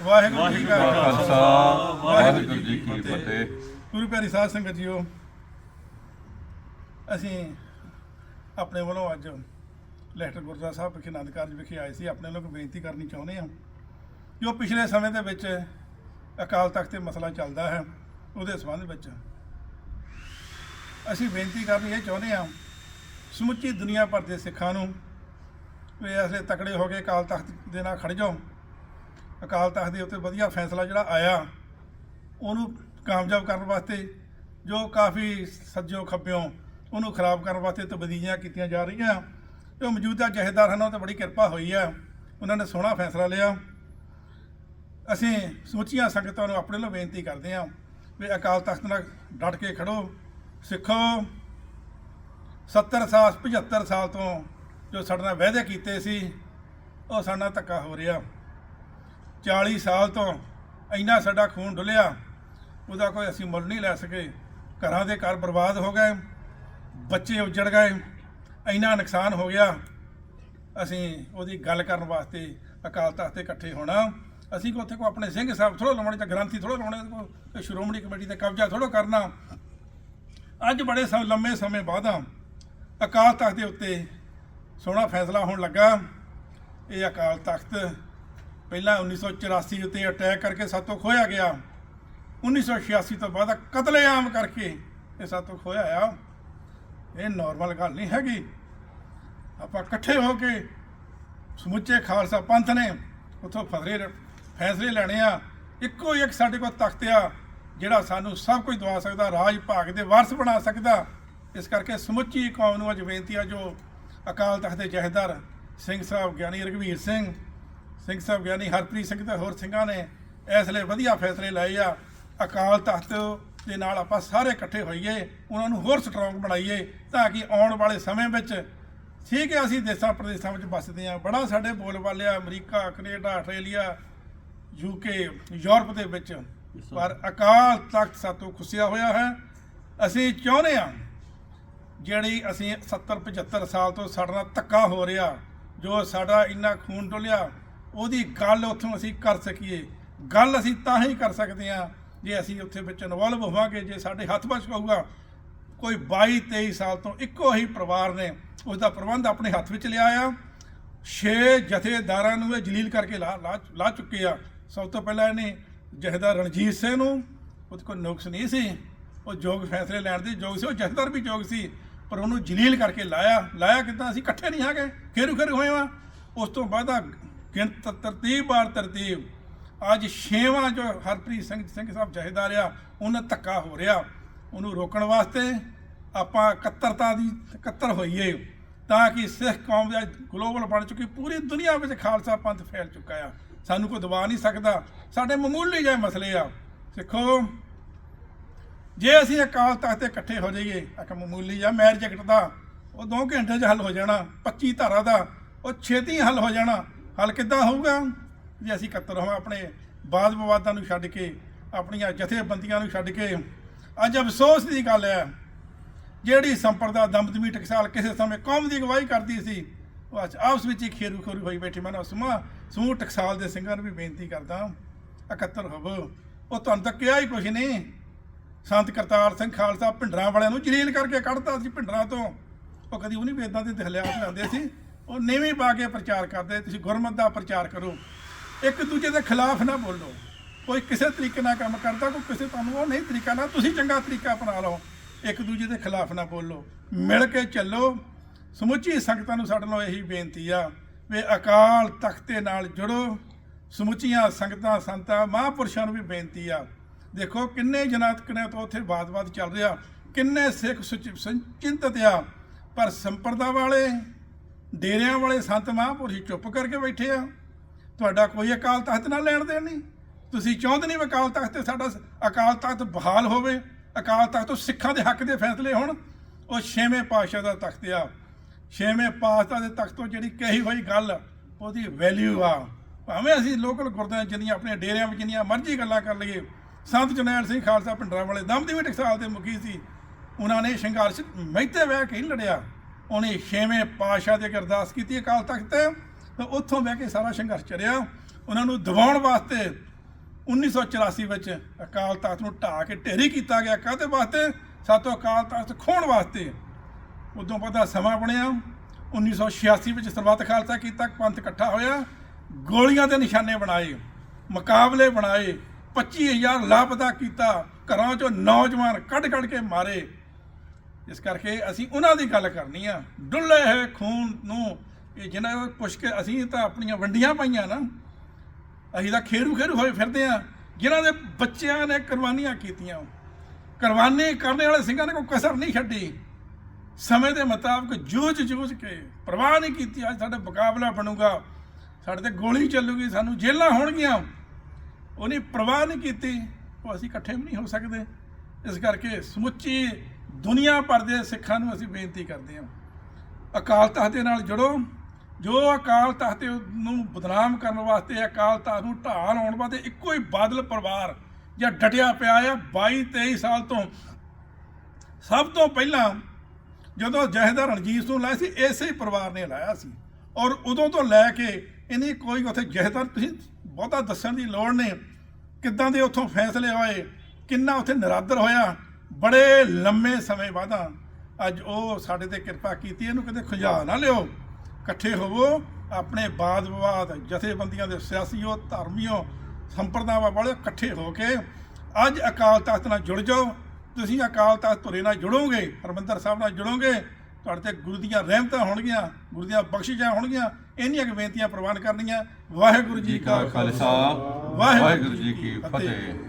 ਵਾਹਿਗੁਰੂ ਜੀ ਕਾ ਖਾਲਸਾ ਖਾਲਸਾ ਵਾਹਿਗੁਰੂ ਜੀ ਕੀ ਫਤਿਹ। ਗੁਰੂ ਪਿਆਰੀ ਸਾਧ ਸੰਗਤ ਜੀਓ ਅਸੀਂ ਆਪਣੇ ਵੱਲੋਂ ਅੱਜ ਲੈਟਰ ਗੁਰਦੁਆਰਾ ਸਾਹਿਬ ਵਿਖੇ ਆਨੰਦ ਕਾਰਜ ਵਿਖੇ ਆਏ ਸੀ। ਆਪਣੇ ਲੋਕ ਬੇਨਤੀ ਕਰਨੀ ਚਾਹੁੰਦੇ ਹਾਂ ਜੋ ਪਿਛਲੇ ਸਮੇਂ ਦੇ ਵਿੱਚ ਅਕਾਲ ਤਖਤ ਤੇ ਮਸਲਾ ਚੱਲਦਾ ਹੈ ਉਹਦੇ ਸੰਬੰਧ ਵਿੱਚ ਅਸੀਂ ਬੇਨਤੀ ਕਰਨੀ ਇਹ ਚਾਹੁੰਦੇ ਹਾਂ ਸਮੁੱਚੀ ਦੁਨੀਆ ਭਰ ਦੇ ਸਿੱਖਾਂ ਨੂੰ ਵੀ ਐਸੇ ਤਕੜੇ ਹੋ ਕੇ ਅਕਾਲ ਤਖਤ ਦੇ ਨਾਲ ਖੜ ਜਾਓ। ਅਕਾਲ ਤਖਤ ਦੇ ਉੱਤੇ ਵਧੀਆ ਫੈਸਲਾ ਜਿਹੜਾ ਆਇਆ, ਉਹਨੂੰ ਕਾਮਯਾਬ ਕਰਨ ਵਾਸਤੇ ਜੋ ਕਾਫੀ ਸੱਜੋ ਖੱਬਿਓਂ ਉਹਨੂੰ ਖਰਾਬ ਕਰਨ ਵਾਸਤੇ ਤਬਦੀਲੀਆਂ ਕੀਤੀਆਂ ਜਾ ਰਹੀਆਂ, ਜੋ ਮੌਜੂਦਾ ਜਹੇਦਾਰ ਹਨ ਉਹ ਤੇ ਬੜੀ ਕਿਰਪਾ ਹੋਈ ਆ ਉਹਨਾਂ ਨੇ ਸੋਹਣਾ ਫੈਸਲਾ ਲਿਆ। ਅਸੀਂ ਸਮੁੱਚੀਆਂ ਸੰਗਤਾਂ ਨੂੰ ਆਪਣੇ ਵੱਲੋਂ ਬੇਨਤੀ ਕਰਦੇ ਹਾਂ ਵੀ ਅਕਾਲ ਤਖਤ ਨਾਲ ਡਟ ਕੇ ਖੜੋ, ਸਿੱਖੋ। 70 ਸਾਲ 75 ਸਾਲ ਤੋਂ ਜੋ ਸਾਡੇ ਨਾਲ ਵਾਅਦੇ ਕੀਤੇ ਸੀ, ਉਹ ਸਾਡੇ ਨਾਲ ਧੱਕਾ ਹੋ ਰਿਹਾ। 40 ਸਾਲ ਤੋਂ ਇੰਨਾ ਸਾਡਾ ਖੂਨ ਡੁੱਲਿਆ, ਉਹਦਾ ਕੋਈ ਅਸੀਂ ਮੁੱਲ ਨਹੀਂ ਲੈ ਸਕੇ। ਘਰਾਂ ਦੇ ਘਰ ਬਰਬਾਦ ਹੋ ਗਏ, ਬੱਚੇ ਉਜੜ ਗਏ, ਇੰਨਾ ਨੁਕਸਾਨ ਹੋ ਗਿਆ। ਅਸੀਂ ਉਹਦੀ ਗੱਲ ਕਰਨ ਵਾਸਤੇ ਅਕਾਲ ਤਖਤ ਤੇ ਇਕੱਠੇ ਹੋਣਾ। ਅਸੀਂ ਕੋ ਉੱਥੇ ਕੋ ਆਪਣੇ ਸਿੰਘ ਸਾਹਿਬ ਥੋੜਾ ਲਾਉਣੇ ਤੇ ਗ੍ਰੰਥੀ ਥੋੜਾ ਲਾਉਣੇ ਕੋ ਸ਼੍ਰੋਮਣੀ ਕਮੇਟੀ ਤੇ ਕਬਜ਼ਾ ਥੋੜਾ ਕਰਨਾ। ਅੱਜ ਬੜੇ ਸਮ, ਲੰਮੇ ਸਮੇਂ ਬਾਅਦ ਅਕਾਲ ਤਖਤ ਦੇ ਉੱਤੇ ਸੋਹਣਾ ਫੈਸਲਾ ਹੋਣ ਲੱਗਾ। ਇਹ ਅਕਾਲ ਤਖਤ ਪਹਿਲਾਂ 1984 ਉੱਤੇ ਅਟੈਕ ਕਰਕੇ ਸਾਤੋਂ ਖੋਇਆ ਗਿਆ। 1986 ਤੋਂ ਬਾਅਦ ਕਤਲੇਆਮ ਕਰਕੇ ਇਹ ਸਾਤੋਂ ਖੋਇਆ ਆ। ਇਹ ਨਾਰਮਲ ਗੱਲ ਨਹੀਂ ਹੈਗੀ। ਆਪਾਂ ਇਕੱਠੇ ਹੋ ਕੇ ਸਮੁੱਚੇ ਖਾਲਸਾ ਪੰਥ ਨੇ ਉਥੋਂ ਫਸਲੇ ਫੈਸਲੇ ਲੈਣੇ ਆ। ਇੱਕੋ ਇੱਕ ਸਾਡੇ ਕੋਲ ਤਖਤ ਆ, ਜਿਹੜਾ ਸਾਨੂੰ ਸਭ ਕੁਝ ਦਵਾ ਸਕਦਾ, ਰਾਜ ਭਾਗ ਦੇ ਵਾਰਸ ਬਣਾ ਸਕਦਾ। ਇਸ ਕਰਕੇ ਸਮੁੱਚੀ ਕੌਮ ਨੂੰ ਅੱਜ ਬੇਨਤੀ ਆ ਜੋ ਅਕਾਲ ਤਖਤ ਦੇ ਜਹੇਦਾਰ ਸਿੰਘ ਸਾਹਿਬ ਗਿਆਨੀ ਰਘਵੀਰ ਸਿੰਘ ਸਿੰਘ ਸਾਹਿਬ ਗਿਆਨੀ ਹਰਪ੍ਰੀਤ ਸਿੰਘ ਤੇ ਹੋਰ ਸਿੰਘਾਂ ਨੇ ਇਸ ਲਈ ਵਧੀਆ ਫੈਸਲੇ ਲਏ ਆ। ਅਕਾਲ ਤਖਤ ਦੇ ਨਾਲ ਆਪਾਂ ਸਾਰੇ ਇਕੱਠੇ ਹੋਈਏ ਉਹਨਾਂ ਨੂੰ ਹੋਰ ਸਟਰੋਂਗ ਬਣਾਈਏ ਤਾਂ ਕਿ ਆਉਣ ਵਾਲੇ ਸਮੇਂ ਵਿੱਚ ਠੀਕ ਹੈ ਅਸੀਂ ਦੇਸਾਂ ਪ੍ਰਦੇਸਾਂ ਵਿੱਚ ਵੱਸਦੇ ਹਾਂ। ਬੜਾ ਸਾਡੇ ਬੋਲ ਬਾਲੇ ਆ America Canada Australia UK Europe ਦੇ ਵਿੱਚ। ਪਰ ਅਕਾਲ ਤਖਤ ਸਾਤੋਂ ਖੁੱਸਿਆ ਹੋਇਆ ਹੈ। ਅਸੀਂ ਚਾਹੁੰਦੇ ਹਾਂ ਜਿਹੜੀ ਅਸੀਂ 70 75 ਸਾਲ ਤੋਂ ਸਾਡੇ ਧੱਕਾ ਹੋ ਰਿਹਾ ਜੋ ਸਾਡਾ ਇੰਨਾ ਖੂਨ ਡੁੱਲਿਆ ਉਹਦੀ ਗੱਲ ਉੱਥੋਂ ਅਸੀਂ ਕਰ ਸਕੀਏ। ਗੱਲ ਅਸੀਂ ਤਾਂ ਹੀ ਕਰ ਸਕਦੇ ਹਾਂ ਜੇ ਅਸੀਂ ਉੱਥੇ ਵਿੱਚ ਇਨਵੋਲਵ ਹੋਵਾਂਗੇ, ਜੇ ਸਾਡੇ ਹੱਥ ਵਿੱਚ ਹੋਊਗਾ ਕੋਈ 22 23 ਸਾਲ ਤੋਂ ਇੱਕੋ ਹੀ ਪਰਿਵਾਰ ਨੇ ਉਸ ਦਾ ਪ੍ਰਬੰਧ ਆਪਣੇ ਹੱਥ ਵਿੱਚ ਲਿਆ ਆ। ਛੇ ਜਥੇਦਾਰਾਂ ਨੂੰ ਇਹ ਜਲੀਲ ਕਰਕੇ ਲਾ ਲਾ- ਲਾ ਚੁੱਕੇ ਆ। ਸਭ ਤੋਂ ਪਹਿਲਾਂ ਇਹਨੇ ਜਥੇਦਾਰ ਰਣਜੀਤ ਸਿੰਘ ਨੂੰ, ਉਹਦੇ ਕੋਲ ਨੁਕਸ ਨਹੀਂ ਸੀ। ਉਹ ਯੋਗ ਫੈਸਲੇ ਲੈਣ ਦੇ ਯੋਗ ਸੀ, ਉਹ ਜਥੇਦਾਰ ਵੀ ਯੋਗ ਸੀ, ਪਰ ਉਹਨੂੰ ਜਲੀਲ ਕਰਕੇ ਲਾਇਆ। ਲਾਇਆ ਕਿਦਾਂ? ਅਸੀਂ ਇਕੱਠੇ ਨਹੀਂ ਹੈਗੇ। ਖੇਰੂ ਖੇਰੂ ਹੋਏ ਆ। ਉਸ ਤੋਂ ਬਾਅਦ ਆ ਗਿਣਤ ਤਰਤੀਬ ਬਾਰ ਤਰਤੀਬ। ਅੱਜ ਛੇਵਾਂ ਜੋ ਹਰਪ੍ਰੀਤ ਸਿੰਘ ਸਿੰਘ ਸਾਹਿਬ ਜਥੇਦਾਰ ਆ, ਉਹਨਾਂ ਧੱਕਾ ਹੋ ਰਿਹਾ। ਉਹਨੂੰ ਰੋਕਣ ਵਾਸਤੇ ਆਪਾਂ ਇਕੱਤਰਤਾ ਦੀ ਇਕੱਤਰ ਹੋਈਏ, ਤਾਂ ਕਿ ਸਿੱਖ ਕੌਮ ਦਾ ਗਲੋਬਲ ਬਣ ਚੁੱਕੀ, ਪੂਰੀ ਦੁਨੀਆ ਵਿੱਚ ਖਾਲਸਾ ਪੰਥ ਫੈਲ ਚੁੱਕਾ ਆ। ਸਾਨੂੰ ਕੋਈ ਦਬਾ ਨਹੀਂ ਸਕਦਾ। ਸਾਡੇ ਮਾਮੂਲੀ ਜਿਹੇ ਮਸਲੇ ਆ। ਸਿੱਖੋ, ਜੇ ਅਸੀਂ ਅਕਾਲ ਤਖਤ ਤੇ ਇਕੱਠੇ ਹੋ ਜਾਈਏ, ਇੱਕ ਮਾਮੂਲੀ ਜਿਹਾ ਮੈਰ ਜੈਕਟ ਦਾ ਉਹ 2 ਘੰਟੇ 'ਚ ਹੱਲ ਹੋ ਜਾਣਾ 25 ਧਾਰਾ ਦਾ, ਉਹ ਛੇਤੀ ਹੱਲ ਹੋ ਜਾਣਾ। ਹੱਲ ਕਿੱਦਾਂ ਹੋਊਗਾ? ਜੇ ਅਸੀਂ ਇਕੱਤਰ ਹੋਵਾਂ, ਆਪਣੇ ਬਾਦ ਵਿਵਾਦਾਂ ਨੂੰ ਛੱਡ ਕੇ, ਆਪਣੀਆਂ ਜਥੇਬੰਦੀਆਂ ਨੂੰ ਛੱਡ ਕੇ, ਅੱਜ ਅਫਸੋਸ ਦੀ ਗੱਲ ਹੈ, ਜਿਹੜੀ ਸੰਪਰਦਾ ਦਮਦਮੀ ਟਕਸਾਲ ਕਿਸੇ ਸਮੇਂ ਕੌਮ ਦੀ ਅਗਵਾਈ ਕਰਦੀ ਸੀ, ਉਹ ਅੱਜ ਆਪਸ ਵਿੱਚ ਹੀ ਖੇਰੂ ਖੇਰੂ ਹੋਈ ਬੈਠੀ। ਮੈਂ ਨਾ ਸਮੂਹ ਸਮੂਹ ਟਕਸਾਲ ਦੇ ਸਿੰਘਾਂ ਨੂੰ ਵੀ ਬੇਨਤੀ ਕਰਦਾ, ਇਕੱਤਰ ਹੋਵੋ। ਉਹ ਤੁਹਾਨੂੰ ਤਾਂ ਕਿਹਾ ਹੀ ਕੁਛ ਨਹੀਂ। ਸੰਤ ਕਰਤਾਰ ਸਿੰਘ ਖਾਲਸਾ ਭਿੰਡਰਾਂ ਵਾਲਿਆਂ ਨੂੰ ਜਲੀਲ ਕਰਕੇ ਕੱਢਤਾ ਸੀ, ਭਿੰਡਰਾਂ ਤੋਂ। ਉਹ ਕਦੀ ਉਹ ਨਹੀਂ ਵੀ ਵੇਦਾਂ ਦੇ ਦਖਲਿਆਤ ਲੈਂਦੇ ਸੀ? ਉਹ ਨੀਵੀਂ ਪਾ ਕੇ ਪ੍ਰਚਾਰ ਕਰਦੇ, ਤੁਸੀਂ ਗੁਰਮਤ ਦਾ ਪ੍ਰਚਾਰ ਕਰੋ। ਇੱਕ ਦੂਜੇ ਦੇ ਖਿਲਾਫ ਨਾ ਬੋਲੋ। ਕੋਈ ਕਿਸੇ ਤਰੀਕੇ ਨਾਲ ਕੰਮ ਕਰਦਾ, ਕੋਈ ਕਿਸੇ ਤੁਹਾਨੂੰ ਉਹ ਨਹੀਂ ਤਰੀਕਾ ਨਾਲ ਤੁਸੀਂ ਚੰਗਾ ਤਰੀਕਾ ਅਪਣਾ ਲਓ। ਇੱਕ ਦੂਜੇ ਦੇ ਖਿਲਾਫ ਨਾ ਬੋਲੋ। ਮਿਲ ਕੇ ਚੱਲੋ। ਸਮੁੱਚੀ ਸੰਗਤਾਂ ਨੂੰ ਸਾਡੇ ਨਾਲ ਇਹੀ ਬੇਨਤੀ ਆ ਵੀ ਅਕਾਲ ਤਖਤ ਦੇ ਨਾਲ ਜੁੜੋ। ਸਮੁੱਚੀਆਂ ਸੰਗਤਾਂ, ਸੰਤਾਂ, ਮਹਾਂਪੁਰਸ਼ਾਂ ਨੂੰ ਵੀ ਬੇਨਤੀ ਆ। ਦੇਖੋ ਕਿੰਨੇ ਜਨਾਤਕ ਨੇ ਤੋਂ ਉੱਥੇ ਬਾਤ-ਬਾਤ ਚੱਲ ਰਿਹਾ, ਕਿੰਨੇ ਸਿੱਖ ਸੁਚ- ਸੰਚਿੰਤਤ ਆ। ਪਰ ਸੰਪਰਦਾ ਵਾਲੇ ਡੇਰਿਆਂ ਵਾਲੇ ਸੰਤ ਮਹਾਂਪੁਰਸ਼ ਚੁੱਪ ਕਰਕੇ ਬੈਠੇ ਆ। ਤੁਹਾਡਾ ਕੋਈ ਅਕਾਲ ਤਖਤ ਨਾਲ ਲੈਣ ਦੇਣ ਨਹੀਂ। ਤੁਸੀਂ ਚਾਹੁੰਦੇ ਨਹੀਂ ਵੀ ਅਕਾਲ ਤਖਤ ਤੇ ਸਾਡਾ ਸ- ਅਕਾਲ ਤਖਤ ਬਹਾਲ ਹੋਵੇ, ਅਕਾਲ ਤਖਤ ਤੋਂ ਸਿੱਖਾਂ ਦੇ ਹੱਕ ਦੇ ਫੈਸਲੇ ਹੋਣ। ਉਹ ਛੇਵੇਂ ਪਾਤਸ਼ਾਹ ਦਾ ਤਖਤ ਆ। ਛੇਵੇਂ ਪਾਤਸ਼ਾਹ ਦੇ ਤਖਤ ਤੋਂ ਜਿਹੜੀ ਕਹੀ ਹੋਈ ਗੱਲ, ਉਹਦੀ ਵੈਲਿਊ ਆ। ਭਾਵੇਂ ਅਸੀਂ ਲੋਕਲ ਗੁਰਦੁਆਰੇ ਜਿੰਨੀਆਂ ਆਪਣੇ ਡੇਰਿਆਂ ਵਿੱਚ ਜਿੰਨੀਆਂ ਮਰਜ਼ੀ ਗੱਲਾਂ ਕਰ ਲਈਏ, ਸੰਤ ਜਰਨੈਲ ਸਿੰਘ ਖਾਲਸਾ ਪਿੰਡਰਾਂ ਵਾਲੇ ਦਮਦਮੀ ਟਕਸਾਲ ਦੇ ਮੁਖੀ ਸੀ। ਉਹਨਾਂ ਨੇ ਸੰਘਰਸ਼ ਮਹਿਤੇ ਬਹਿ ਕੇ ਨਹੀਂ ਲੜਿਆ। ਉਹਨੇ ਛੇਵੇਂ ਪਾਤਸ਼ਾਹ ਦੀ ਅਰਦਾਸ ਕੀਤੀ ਅਕਾਲ ਤਖਤ ਤੇ, ਤਾਂ ਉੱਥੋਂ ਬਹਿ ਕੇ ਸਾਰਾ ਸੰਘਰਸ਼ ਚੜਿਆ। ਉਹਨਾਂ ਨੂੰ ਦਬਾਉਣ ਵਾਸਤੇ 1984 ਵਿੱਚ ਅਕਾਲ ਤਖਤ ਨੂੰ ਢਾਹ ਕੇ ਢੇਰੀ ਕੀਤਾ ਗਿਆ। ਕਾਹਦੇ ਵਾਸਤੇ? ਸਾਤੋਂ ਅਕਾਲ ਤਖਤ ਖੋਣ ਵਾਸਤੇ। ਉਦੋਂ ਪਤਾ ਸਮਾਂ ਬਣਿਆ। 1986 ਵਿੱਚ ਸਰਬੱਤ ਖਾਲਸਾ ਕੀਤਾ, ਪੰਥ ਇਕੱਠਾ ਹੋਇਆ। ਗੋਲੀਆਂ ਦੇ ਨਿਸ਼ਾਨੇ ਬਣਾਏ, ਮੁਕਾਬਲੇ ਬਣਾਏ 25000 ਲਾਪਤਾ ਕੀਤਾ। ਘਰਾਂ ਚੋਂ ਨੌਜਵਾਨ ਕੱਢ ਕੱਢ ਕੇ ਮਾਰੇ। ਇਸ ਕਰਕੇ ਅਸੀਂ ਉਹਨਾਂ ਦੀ ਗੱਲ ਕਰਨੀ ਆ। ਡੁੱਲੇ ਹੋਏ ਖੂਨ ਨੂੰ, ਇਹ ਜਿਹਨਾਂ ਨੂੰ ਪੁੱਛ ਕੇ ਅਸੀਂ ਤਾਂ ਆਪਣੀਆਂ ਵੰਡੀਆਂ ਪਾਈਆਂ ਨਾ, ਅਸੀਂ ਤਾਂ ਖੇਰੂ ਖੇਰੂ ਹੋਏ ਫਿਰਦੇ ਆ, ਜਿਨ੍ਹਾਂ ਦੇ ਬੱਚਿਆਂ ਨੇ ਕੁਰਬਾਨੀਆਂ ਕੀਤੀਆਂ। ਕੁਰਬਾਨੀ ਕਰਨ ਵਾਲੇ ਸਿੰਘਾਂ ਨੇ ਕੋਈ ਕਸਰ ਨਹੀਂ ਛੱਡੀ। ਸਮੇਂ ਦੇ ਮੁਤਾਬਕ ਜੂਝ ਜੂਝ ਕੇ ਪਰਵਾਹ ਨਹੀਂ ਕੀਤੀ, ਅੱਜ ਸਾਡਾ ਮੁਕਾਬਲਾ ਬਣੂਗਾ। ਸਾਡੇ ਤੇ ਗੋਲੀ ਚੱਲੂਗੀ, ਸਾਨੂੰ ਜੇਲਾਂ ਹੋਣਗੀਆਂ। ਉਹਨੇ ਪਰਵਾਹ ਨਹੀਂ ਕੀਤੀ, ਉਹ ਅਸੀਂ ਇਕੱਠੇ ਵੀ ਨਹੀਂ ਹੋ ਸਕਦੇ। ਇਸ ਕਰਕੇ ਸਮੁੱਚੀ ਦੁਨੀਆ ਭਰ ਦੇ ਸਿੱਖਾਂ ਨੂੰ ਅਸੀਂ ਬੇਨਤੀ ਕਰਦੇ ਹਾਂ, ਅਕਾਲ ਤਖਤ ਦੇ ਨਾਲ ਜੁੜੋ। ਜੋ ਅਕਾਲ ਤਖਤ ਨੂੰ ਬਦਨਾਮ ਕਰਨ ਵਾਸਤੇ ਅਕਾਲ ਤਖਤ ਨੂੰ ਢਾਹ ਲਾਉਣ ਵਾਸਤੇ ਇੱਕੋ ਹੀ ਬਾਦਲ ਪਰਿਵਾਰ ਜਾਂ ਡਟਿਆ ਪਿਆ ਆ 22 23 ਸਾਲ ਤੋਂ ਸਭ ਤੋਂ ਪਹਿਲਾਂ ਜਦੋਂ ਜਹੇਦਾਰ ਰਣਜੀਤ ਨੂੰ ਲਾਇਆ ਸੀ, ਇਸੇ ਹੀ ਪਰਿਵਾਰ ਨੇ ਲਾਇਆ ਸੀ। ਔਰ ਉਦੋਂ ਤੋਂ ਲੈ ਕੇ ਇਹਨੇ ਕੋਈ ਉੱਥੇ ਜਹੇਦਾਰ, ਤੁਸੀਂ ਬਹੁਤਾ ਦੱਸਣ ਦੀ ਲੋੜ ਨਹੀਂ ਕਿੱਦਾਂ ਦੇ ਉੱਥੋਂ ਫੈਸਲੇ ਹੋਏ, ਕਿੰਨਾ ਉੱਥੇ ਨਿਰਾਦਰ ਹੋਇਆ ਬੜੇ ਲੰਮੇ ਸਮੇਂ ਬਾਅਦਾਂ ਅੱਜ ਉਹ ਸਾਡੇ ਤੇ ਕਿਰਪਾ ਕੀਤੀ ਇਹਨੂੰ ਕਿਤੇ ਖੁਜਾ ਨਾ ਲਿਓ। ਇਕੱਠੇ ਹੋਵੋ ਆਪਣੇ ਬਾਦ ਵਿਵਾਦ ਜਥੇਬੰਦੀਆਂ ਦੇ ਸਿਆਸੀਓ ਧਰਮੀਓ ਸੰਪਰਦਾਵਾਂ ਵਾਲੇ ਇਕੱਠੇ ਹੋ ਕੇ ਅੱਜ ਅਕਾਲ ਤਖਤ ਨਾਲ ਜੁੜ ਜਾਓ। ਤੁਸੀਂ ਅਕਾਲ ਤਖਤ ਧੁਰੇ ਨਾਲ ਜੁੜੋਗੇ ਹਰਮੰਦਰ ਸਾਹਿਬ ਨਾਲ ਜੁੜੋਗੇ ਤੁਹਾਡੇ ਤੇ ਗੁਰੂ ਦੀਆਂ ਰਹਿਮਤਾਂ ਹੋਣਗੀਆਂ ਗੁਰੂ ਦੀਆਂ ਬਖਸ਼ਿਸ਼ਾਂ ਹੋਣਗੀਆਂ ਇੰਨੀਆਂ ਕੁ ਬੇਨਤੀਆਂ ਪ੍ਰਵਾਨ ਕਰਨੀਆਂ। ਵਾਹਿਗੁਰੂ ਜੀ ਕਾ ਖਾਲਸਾ। ਵਾਹਿਗੁਰੂ ਜੀ ਕੀ ਫਤਿਹ।